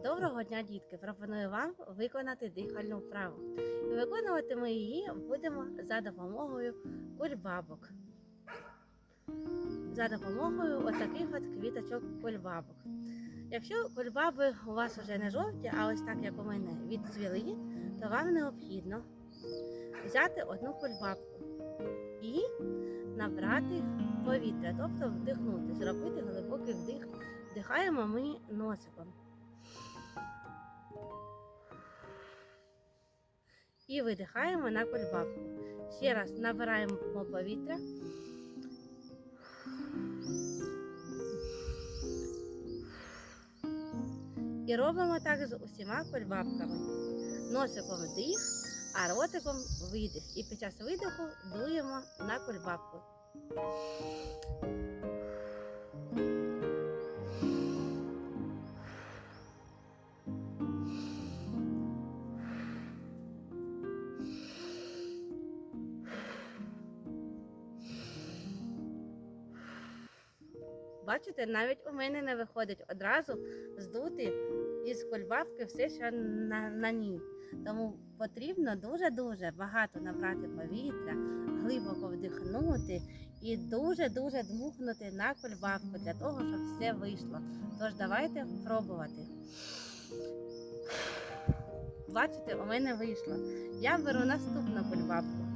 дня, дітки! Пропоную вам виконати дихальну вправу. Виконувати ми її будемо за допомогою кульбабок. За допомогою отаких от квіточок кульбабок. Якщо кульбаби у вас вже не жовті, а ось так як у мене відцвіли, то вам необхідно взяти одну кульбабку і набрати повітря, тобто вдихнути, зробити глибокий вдих. Вдихаємо ми носиком. І видихаємо на кульбабку. Ще раз набираємо повітря. І робимо так з усіма кульбабками. Носиком вдих, а ротиком видих. І під час видиху дуємо на кульбабку. Бачите, навіть у мене не виходить одразу здути із кульбабки все, що на, на ній. Тому потрібно дуже-дуже багато набрати повітря, глибоко вдихнути і дуже-дуже дмухнути на кульбабку для того, щоб все вийшло. Тож давайте пробувати. Бачите, у мене вийшло. Я беру наступну кульбабку.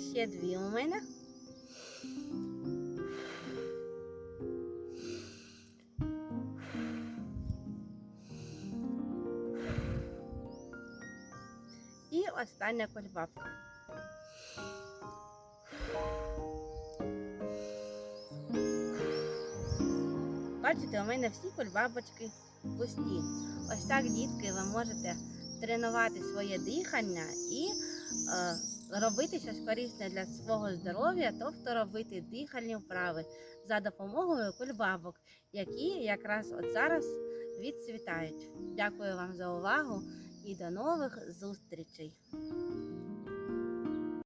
Ще дві у мене. І остання кульбабка. Бачите, у мене всі кульбабочки пусті. Ось так, дітки, ви можете тренувати своє дихання і е, робити щось корисне для свого здоров'я, тобто робити дихальні вправи за допомогою кульбабок, які якраз от зараз відцвітають. Дякую вам за увагу і до нових зустрічей!